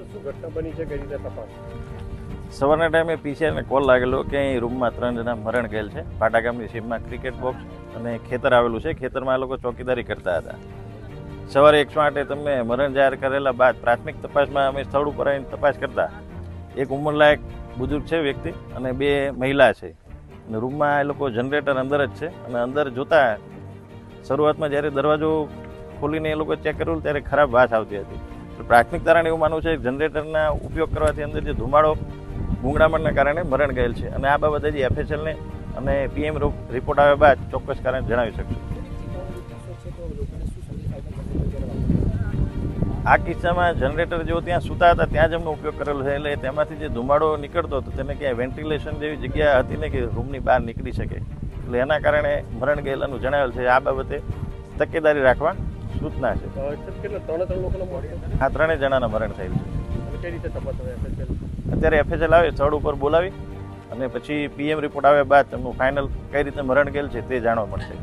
ઘટના બની છે? કઈ રીતે તપાસ? સવારના ટાઈમે પીસીઆઈને કોલ લાગેલો કે અહીં રૂમમાં ત્રણ જણા મરણ ગયેલ છે. પાટા ગામની સીમમાં ક્રિકેટ બોક્સ અને ખેતર આવેલું છે. ખેતરમાં આ લોકો ચોકીદારી કરતા હતા. સવારે એકસો આઠે તમે મરણ જાહેર કરેલા બાદ પ્રાથમિક તપાસમાં અમે સ્થળ ઉપર આવીને તપાસ કરતા. એક ઉંમરલાયક બુજુર્ગ છે વ્યક્તિ અને બે મહિલા છે. અને રૂમમાં એ લોકો જનરેટર અંદર જ છે અને અંદર જોતા શરૂઆતમાં જ્યારે દરવાજો ખોલીને એ લોકો ચેક કર્યું ત્યારે ખરાબ વાસ આવતી હતી. પ્રાથમિક તારણ એવું માનવું છે જનરેટરના ઉપયોગ કરવાથી અંદર જે ધુમાડો ગુંગળામણના કારણે મરણ ગયેલ છે. અને આ બાબતે જે એફએસએલને અને પીએમ રિપોર્ટ આવ્યા બાદ ચોક્કસ કારણ જણાવી શકશું. આ કિસ્સામાં જનરેટર જેવો ત્યાં સૂતા હતા, ત્યાં જ એમનો ઉપયોગ કરેલો છે. એટલે તેમાંથી જે ધુમાડો નીકળતો હતો, તેને ક્યાંય વેન્ટિલેશન જેવી જગ્યા હતી ને કે રૂમની બહાર નીકળી શકે. એટલે એના કારણે મરણ ગયેલાનું જણાવેલ છે. આ બાબતે તકેદારી રાખવા સૂચના છે. હા ત્રણેય જણાના મરણ થયેલ છે? અત્યારે એફએચએલ આવે સ્થળ ઉપર બોલાવી અને પછી પીએમ રિપોર્ટ આવ્યા બાદ તેમનું ફાઇનલ કઈ રીતે મરણ ગયેલ છે તે જાણવા મળશે.